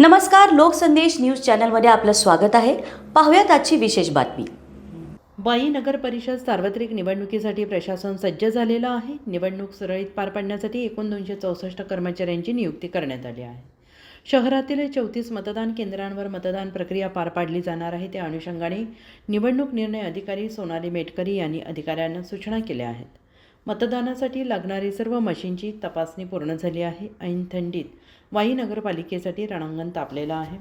नमस्कार लोकसंदेश न्यूज चॅनलमध्ये आपलं स्वागत आहे. पाहूयात आजची विशेष बातमी. वाई नगर परिषद सार्वत्रिक निवडणुकीसाठी प्रशासन सज्ज झालेलं आहे. निवडणूक सुरळीत पार पाडण्यासाठी एकूण दोनशे चौसष्ट कर्मचाऱ्यांची नियुक्ती करण्यात आली आहे. शहरातील चौतीस मतदान केंद्रांवर मतदान प्रक्रिया पार पाडली जाणार आहे. त्या अनुषंगाने निवडणूक निर्णय अधिकारी सोनाली मेटकरी यांनी अधिकाऱ्यांना सूचना केल्या आहेत. मतदानासाठी लागणारी सर्व मशीनची तपासणी पूर्ण झाली आहे. ऐन थंडीत वाई नगरपालिकेसाठी रणांगण तापलेलं आहे.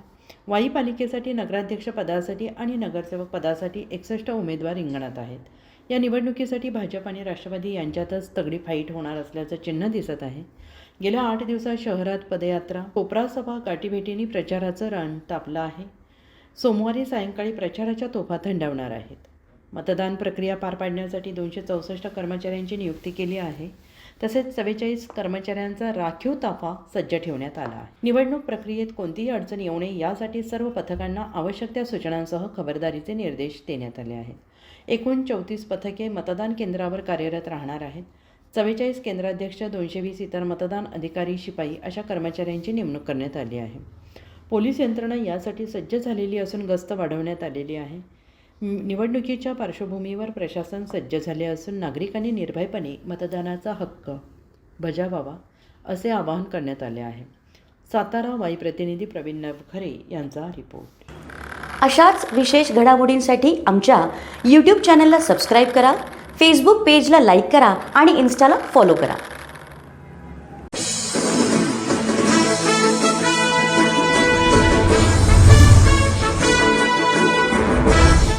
वाई पालिकेसाठी नगराध्यक्ष पदासाठी आणि नगरसेवक पदासाठी एकसष्ट उमेदवार रिंगणात आहेत. या निवडणुकीसाठी भाजप आणि राष्ट्रवादी यांच्यातच तगडी फाईट होणार असल्याचं चिन्ह दिसत आहे. गेल्या आठ दिवसात शहरात पदयात्रा कोपरा सभा गाठीभेटींनी प्रचाराचं रण तापलं आहे. सोमवारी सायंकाळी प्रचाराच्या तोफा थंडावणार आहेत. मतदान प्रक्रिया पार पाडण्यासाठी दोनशे चौसष्ट कर्मचाऱ्यांची नियुक्ती केली आहे. तसेच चव्वेचाळीस कर्मचाऱ्यांचा राखीव ताफा सज्ज ठेवण्यात आला आहे. निवडणूक प्रक्रियेत कोणतीही अडचण येऊ नये यासाठी सर्व पथकांना आवश्यक त्या सूचनांसह खबरदारीचे निर्देश देण्यात आले आहेत. एकूण चौतीस पथके मतदान केंद्रावर कार्यरत राहणार आहेत. चव्वेचाळीस केंद्राध्यक्ष दोनशे वीस इतर मतदान अधिकारी शिपाई अशा कर्मचाऱ्यांची नेमणूक करण्यात आली आहे. पोलीस यंत्रणा यासाठी सज्ज झालेली असून गस्त वाढवण्यात आलेली आहे. निवडणुकीच्या पार्श्वभूमीवर प्रशासन सज्ज झाले असून नागरिकांनी निर्भयपणे मतदानाचा हक्क बजावावा असे आवाहन करण्यात आले आहे. सातारा वाई प्रतिनिधी प्रवीण नवखरे यांचा रिपोर्ट. अशाच विशेष घडामोडींसाठी आमच्या यूट्यूब चॅनलला सबस्क्राईब करा फेसबुक पेजला लाईक करा आणि इन्स्टाला फॉलो करा.